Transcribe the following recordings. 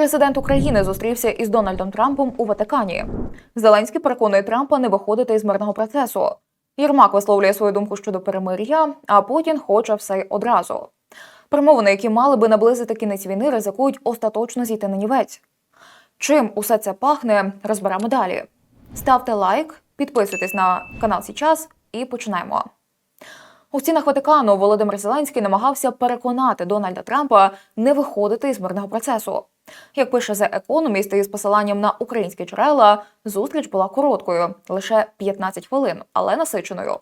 Президент України зустрівся із Дональдом Трампом у Ватикані. Зеленський переконує Трампа не виходити із мирного процесу. Єрмак висловлює свою думку щодо перемир'я, а Путін хоче все одразу. Перемовини, які мали би наблизити кінець війни, ризикують остаточно зійти на нівець. Чим усе це пахне, розберемо далі. Ставте лайк, підписуйтесь на канал Січас і починаємо. У стінах Ватикану Володимир Зеленський намагався переконати Дональда Трампа не виходити із мирного процесу. Як пише The Economist із посиланням на українські джерела, зустріч була короткою, лише 15 хвилин, але насиченою.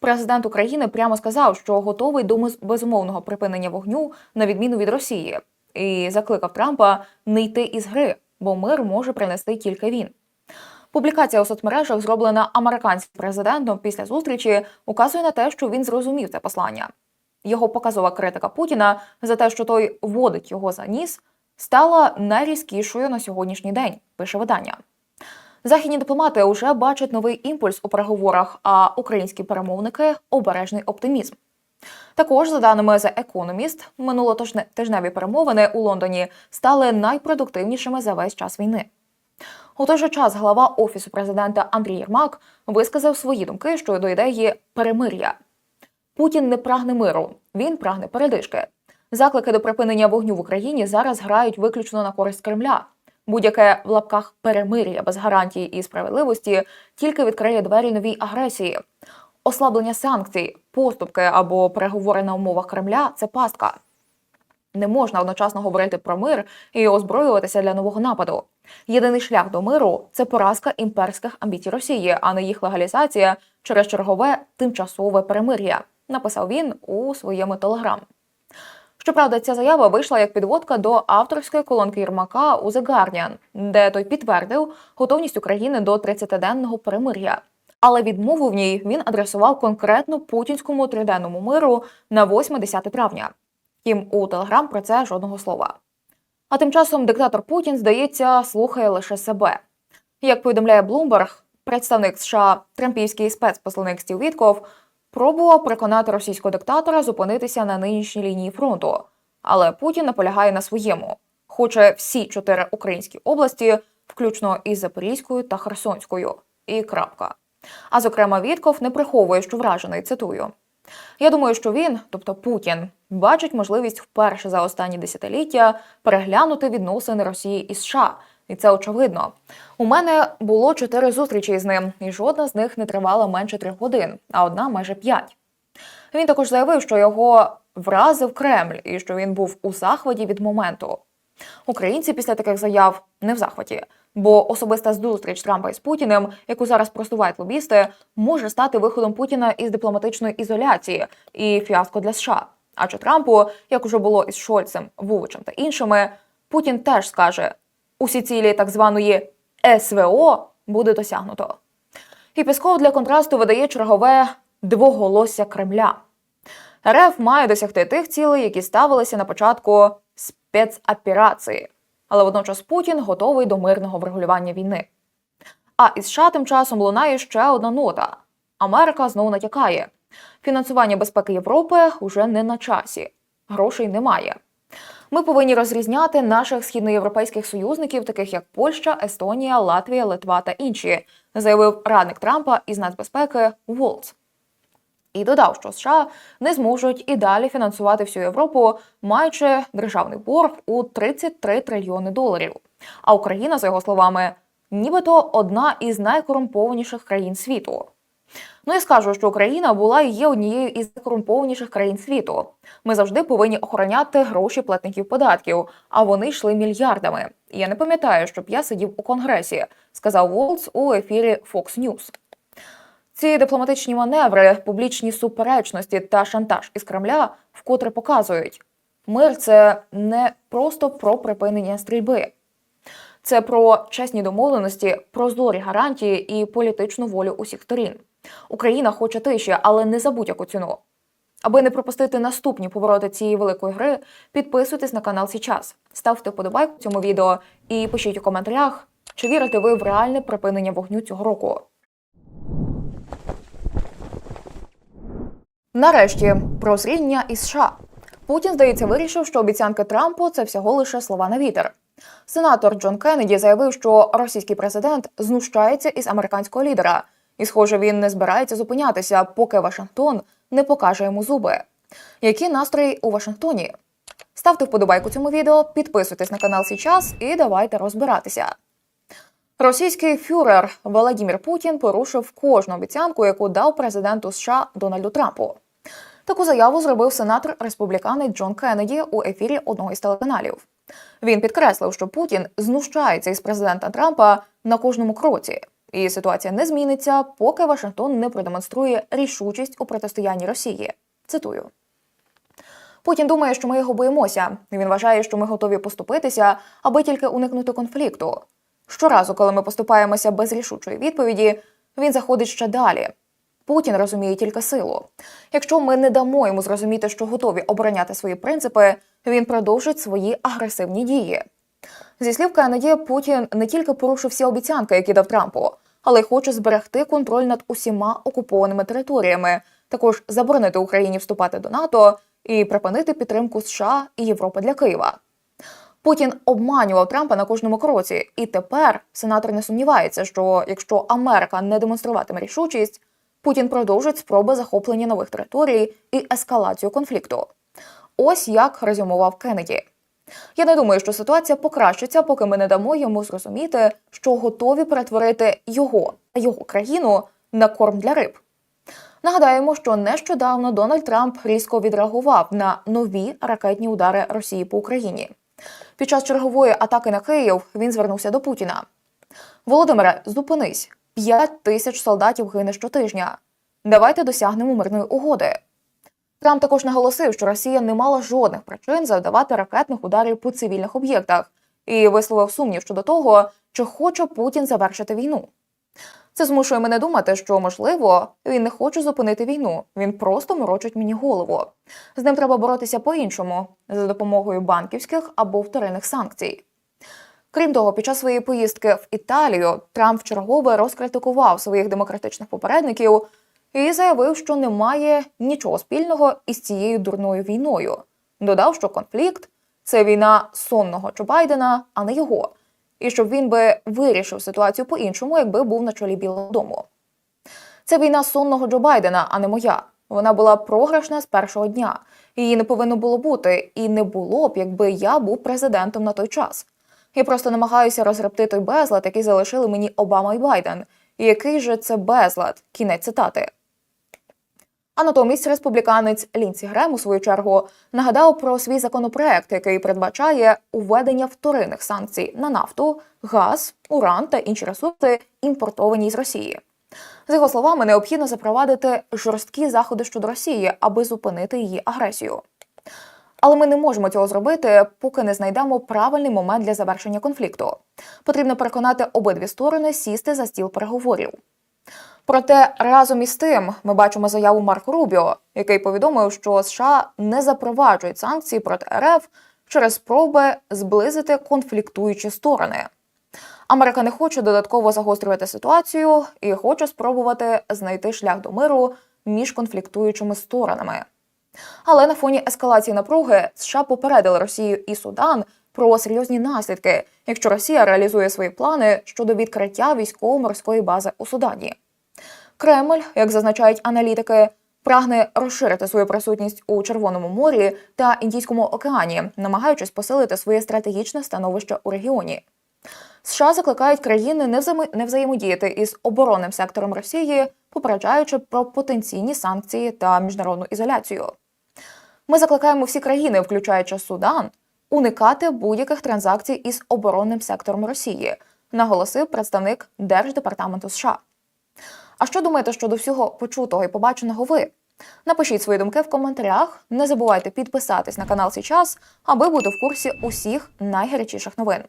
Президент України прямо сказав, що готовий до безумовного припинення вогню на відміну від Росії, і закликав Трампа не йти із гри, бо мир може принести тільки він. Публікація у соцмережах, зроблена американським президентом після зустрічі, указує на те, що він зрозумів це послання. Його показова критика Путіна за те, що той водить його за ніс, стала найрізкішою на сьогоднішній день, пише видання. Західні дипломати вже бачать новий імпульс у переговорах, а українські перемовники обережний оптимізм. Також, за даними The Economist, минулотижневі перемовини у Лондоні стали найпродуктивнішими за весь час війни. У той же час глава офісу президента Андрій Єрмак висказав свої думки щодо ідеї перемир'я. Путін не прагне миру, він прагне передишки. Заклики до припинення вогню в Україні зараз грають виключно на користь Кремля. Будь-яке в лапках перемир'я без гарантій і справедливості тільки відкриє двері новій агресії. Ослаблення санкцій, поступки або переговори на умовах Кремля це пастка. Не можна одночасно говорити про мир і озброюватися для нового нападу. Єдиний шлях до миру це поразка імперських амбіцій Росії, а не їх легалізація через чергове тимчасове перемир'я, написав він у своєму телеграм. Щоправда, ця заява вийшла як підводка до авторської колонки Єрмака у The Guardian, де той підтвердив готовність України до 30-денного перемир'я. Але відмову в ній він адресував конкретно путінському триденному миру на 8-10 травня. Втім, у Телеграм про це жодного слова. А тим часом диктатор Путін, здається, слухає лише себе. Як повідомляє Bloomberg, представник США, трампівський спецпосланник Стів Вітков, пробував переконати російського диктатора зупинитися на нинішній лінії фронту. Але Путін наполягає на своєму. Хоче всі чотири українські області, включно із Запорізькою та Херсонською. І крапка. А зокрема, Вітков не приховує, що вражений, цитую. Я думаю, що він, тобто Путін, бачить можливість вперше за останні десятиліття переглянути відносини Росії і США. І це очевидно. У мене було чотири зустрічі з ним, і жодна з них не тривала менше трьох годин, а одна майже п'ять. Він також заявив, що його вразив Кремль і що він був у захваті від моменту. Українці після таких заяв не в захваті, бо особиста зустріч Трампа із Путіним, яку зараз просувають лобісти, може стати виходом Путіна із дипломатичної ізоляції і фіаско для США. Адже Трампу, як уже було із Шольцем, Вуличем та іншими, Путін теж скаже: усі цілі так званої СВО буде досягнуто. І Пісков для контрасту видає чергове двоголосся Кремля. РФ має досягти тих цілей, які ставилися на початку спецоперації. Але водночас Путін готовий до мирного врегулювання війни. А із США тим часом лунає ще одна нота. Америка знову натякає. Фінансування безпеки Європи уже не на часі. Грошей немає. Ми повинні розрізняти наших східноєвропейських союзників, таких як Польща, Естонія, Латвія, Литва та інші, заявив радник Трампа із нацбезпеки Волц. І додав, що США не зможуть і далі фінансувати всю Європу, маючи державний борг у 33 трильйони доларів. А Україна, за його словами, нібито одна із найкорумпованіших країн світу. Ну і скажу, що Україна була і є однією із найкорумпованіших країн світу. Ми завжди повинні охороняти гроші платників податків, а вони йшли мільярдами. Я не пам'ятаю, щоб я сидів у конгресі, сказав Волц у ефірі Fox News. Ці дипломатичні маневри, публічні суперечності та шантаж із Кремля вкотре показують, мир це не просто про припинення стрільби. Це про чесні домовленості, прозорі гарантії і політичну волю усіх сторін. Україна хоче тиші, але не за будь-яку ціну. Аби не пропустити наступні повороти цієї великої гри, підписуйтесь на канал Січас, ставте вподобайку цьому відео і пишіть у коментарях, чи вірите ви в реальне припинення вогню цього року. Нарешті прозріння із США. Путін, здається, вирішив, що обіцянки Трампу це всього лише слова на вітер. Сенатор Джон Кеннеді заявив, що російський президент знущається із американського лідера, і, схоже, він не збирається зупинятися, поки Вашингтон не покаже йому зуби. Які настрої у Вашингтоні? Ставте вподобайку цьому відео, підписуйтесь на канал Січас і давайте розбиратися. Російський фюрер Володимир Путін порушив кожну обіцянку, яку дав президенту США Дональду Трампу. Таку заяву зробив сенатор республіканець Джон Кеннеді у ефірі одного із телеканалів. Він підкреслив, що Путін знущається із президента Трампа на кожному кроці, і ситуація не зміниться, поки Вашингтон не продемонструє рішучість у протистоянні Росії. Цитую. Путін думає, що ми його боїмося. Він вважає, що ми готові поступитися, аби тільки уникнути конфлікту. Щоразу, коли ми поступаємося без рішучої відповіді, він заходить ще далі. Путін розуміє тільки силу. Якщо ми не дамо йому зрозуміти, що готові обороняти свої принципи, він продовжить свої агресивні дії. Зі слів Кеннеді, Путін не тільки порушив всі обіцянки, які дав Трампу, але й хоче зберегти контроль над усіма окупованими територіями, також заборонити Україні вступати до НАТО і припинити підтримку США і Європи для Києва. Путін обманював Трампа на кожному кроці, і тепер сенатор не сумнівається, що якщо Америка не демонструватиме рішучість, Путін продовжить спроби захоплення нових територій і ескалацію конфлікту. Ось як резюмував Кеннеді. Я не думаю, що ситуація покращиться, поки ми не дамо йому зрозуміти, що готові перетворити його та його країну на корм для риб. Нагадаємо, що нещодавно Дональд Трамп різко відреагував на нові ракетні удари Росії по Україні. Під час чергової атаки на Київ він звернувся до Путіна. Володимире, зупинись. П'ять тисяч солдатів гине щотижня. Давайте досягнемо мирної угоди. Трамп також наголосив, що Росія не мала жодних причин завдавати ракетних ударів по цивільних об'єктах і висловив сумнів щодо того, чи хоче Путін завершити війну. Це змушує мене думати, що можливо він не хоче зупинити війну. Він просто морочить мені голову. З ним треба боротися по-іншому за допомогою банківських або вторинних санкцій. Крім того, під час своєї поїздки в Італію Трамп вчергове розкритикував своїх демократичних попередників і заявив, що немає нічого спільного із цією дурною війною. Додав, що конфлікт це війна сонного Джо Байдена, а не його, і щоб він би вирішив ситуацію по-іншому, якби був на чолі Білого Дому. Це війна сонного Джо Байдена, а не моя. Вона була програшна з першого дня. Її не повинно було бути, і не було б, якби я був президентом на той час. Я просто намагаюся розгребти той безлад, який залишили мені Обама і Байден. І який же це безлад? Кінець цитати. А натомість республіканець Лінсі Грем у свою чергу нагадав про свій законопроект, який передбачає уведення вторинних санкцій на нафту, газ, уран та інші ресурси, імпортовані з Росії. За його словами, необхідно запровадити жорсткі заходи щодо Росії, аби зупинити її агресію. Але ми не можемо цього зробити, поки не знайдемо правильний момент для завершення конфлікту. Потрібно переконати обидві сторони сісти за стіл переговорів. Проте разом із тим ми бачимо заяву Марко Рубіо, який повідомив, що США не запроваджують санкції проти РФ через спроби зблизити конфліктуючі сторони. Америка не хоче додатково загострювати ситуацію і хоче спробувати знайти шлях до миру між конфліктуючими сторонами. Але на фоні ескалації напруги США попередили Росію і Судан про серйозні наслідки, якщо Росія реалізує свої плани щодо відкриття військово-морської бази у Судані. Кремль, як зазначають аналітики, прагне розширити свою присутність у Червоному морі та Індійському океані, намагаючись посилити своє стратегічне становище у регіоні. США закликають країни не не взаємодіяти із оборонним сектором Росії, попереджаючи про потенційні санкції та міжнародну ізоляцію. Ми закликаємо всі країни, включаючи Судан, уникати будь-яких транзакцій із оборонним сектором Росії, наголосив представник Держдепартаменту США. А що думаєте щодо всього почутого і побаченого ви? Напишіть свої думки в коментарях. Не забувайте підписатись на канал Січас, аби бути в курсі усіх найгарячіших новин.